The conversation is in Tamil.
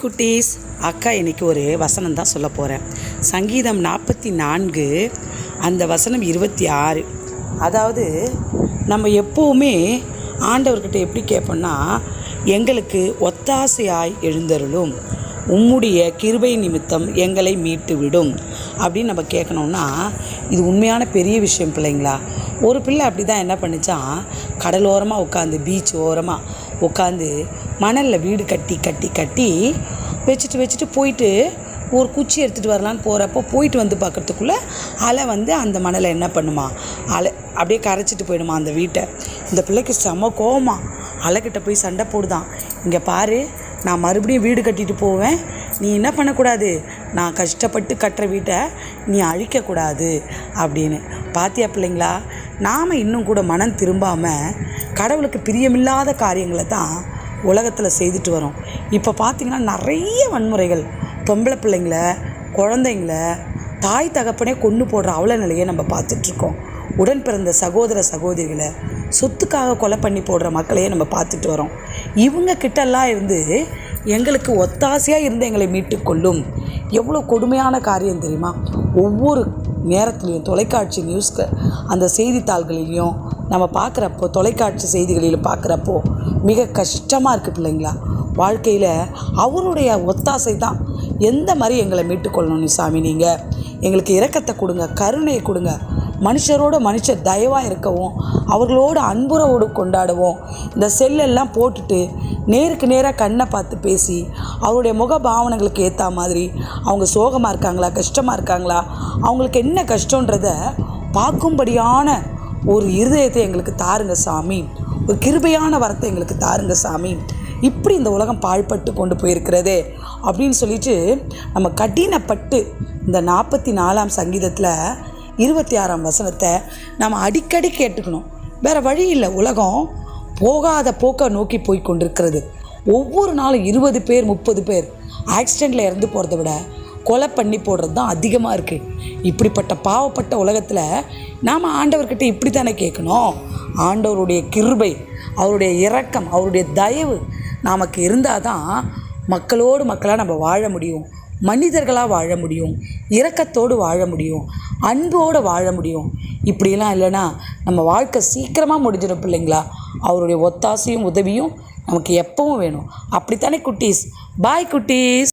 ஹாய் குட்டீஸ் அக்கா இன்னைக்கு ஒரு வசனம் தான் சொல்ல போகிறேன் சங்கீதம் நாற்பத்தி நான்கு அந்த வசனம் இருபத்தி ஆறு அதாவது நம்ம எப்போவுமே ஆண்டவர்கிட்ட எப்படி கேட்போம்னா எங்களுக்கு ஒத்தாசையாய் எழுந்தருளும். உம்முடைய கிருபை நிமித்தம் எங்களை மீட்டு விடும் அப்படின்னு நம்ம கேட்கணுன்னா இது உண்மையான பெரிய விஷயம் பிள்ளைங்களா? ஒரு பிள்ளை அப்படி தான் என்ன கடல் கடலோரமாக உட்காந்து பீச் ஓரமாக உட்காந்து மணலில் வீடு கட்டி கட்டி கட்டி வச்சுட்டு வச்சுட்டு போயிட்டு ஒரு குச்சி எடுத்துகிட்டு வரலான்னு போகிறப்போ போயிட்டு வந்து பார்க்கறதுக்குள்ளே அலை வந்து அந்த மணலை என்ன பண்ணுமா? அலை அப்படியே கரைச்சிட்டு போயிடுமா அந்த வீட்டை. இந்த பிள்ளைக்கு செம கோவமா. அலைக்கிட்ட போய் சண்டை போடுதான். இங்கே பாரு நான் மறுபடியும் வீடு கட்டிட்டு போவேன். நீ என்ன பண்ணக்கூடாது? நான் கஷ்டப்பட்டு கட்டுற வீட்டை நீ அழிக்கக்கூடாது அப்படின்னு. பாத்தியா பிள்ளைங்களா? நாம் இன்னும் கூட மனம் திரும்பாமல் கடவுளுக்கு பிரியமில்லாத காரியங்களை தான் உலகத்தில் செய்துட்டு வரோம். இப்போ பார்த்திங்கன்னா நிறைய வன்முறைகள். பொம்பளை பிள்ளைங்கள குழந்தைங்கள தாய் தகப்பனே கொண்டு போடுற அவல நிலையை நம்ம பார்த்துட்ருக்கோம் உடன் பிறந்த சகோதர சகோதரிகளை சொத்துக்காக கொலை பண்ணி போடுற மக்களையே நம்ம பார்த்துட்டு வரோம். இவங்க கிட்டெல்லாம் இருந்து எங்களுக்கு ஒத்தாசையாக இருந்து எங்களை மீட்டுக்கொள்ளும் எவ்வளோ கொடுமையான காரியம் தெரியுமா? ஒவ்வொரு நேரத்துலேயும் தொலைக்காட்சி நியூஸ்க்கு அந்த செய்தித்தாள்களிலையும் நம்ம பார்க்குறப்போ தொலைக்காட்சி செய்திகளில் பார்க்குறப்போ மிக கஷ்டமாக இருக்குது பிள்ளைங்களா? வாழ்க்கையில் அவருடைய ஒத்தாசை தான். எந்த மாதிரி எங்களை மீட்டுக்கொள்ளணும் சாமி நீங்கள் எங்களுக்கு இரக்கத்தை கொடுங்க கருணையை கொடுங்க. மனுஷரோட மனுஷர் தயவாக இருக்கவும் அவர்களோடு அன்புறவோடு கொண்டாடுவோம். இந்த செல்லெல்லாம் போட்டுட்டு நேருக்கு நேராக கண்ணை பார்த்து பேசி அவருடைய முக பாவனைகளுக்கு ஏற்ற மாதிரி அவங்க சோகமாக இருக்காங்களா கஷ்டமாக இருக்காங்களா அவங்களுக்கு என்ன கஷ்டன்றத பார்க்கும்படியான ஒரு இருதயத்தை எங்களுக்கு தாருங்க சாமி. ஒரு கிருபையான வரத்தை எங்களுக்கு தாருங்க சாமி. இப்படி இந்த உலகம் பாழ்பட்டு கொண்டு போயிருக்கிறதே அப்படின்னு சொல்லிட்டு நம்ம கடினப்பட்டு இந்த நாற்பத்தி நாலாம் சங்கீதத்தில் இருபத்தி ஆறாம் வசனத்தை நம்ம அடிக்கடி கேட்டுக்கணும். வேறு வழி இல்லை. உலகம் போகாத போக்கை நோக்கி போய் கொண்டிருக்கிறது. ஒவ்வொரு நாளும் இருபது பேர் முப்பது பேர் ஆக்சிடெண்ட்டில் இறந்து போகிறத விட கொலை பண்ணி போடுறது தான் அதிகமாக இருக்குது இப்படிப்பட்ட பாவப்பட்ட உலகத்தில் நாம் ஆண்டவர்கிட்ட இப்படி தானே கேட்கணும். ஆண்டவருடைய கிருபை அவருடைய இரக்கம் அவருடைய தயவு நமக்கு இருந்தால் தான் மக்களோடு மக்களாக நம்ம வாழ முடியும். மனிதர்களாக வாழ முடியும். இரக்கத்தோடு வாழ முடியும். அன்போடு வாழ முடியும். இப்படிலாம் இல்லைன்னா நம்ம வாழ்க்கை சீக்கிரமாக முடிஞ்சிடும் பிள்ளைங்களா? அவருடைய ஒத்தாசையும் உதவியும் நமக்கு எப்பவும் வேணும். அப்படித்தானே குட்டீஸ்? பாய் குட்டீஸ்.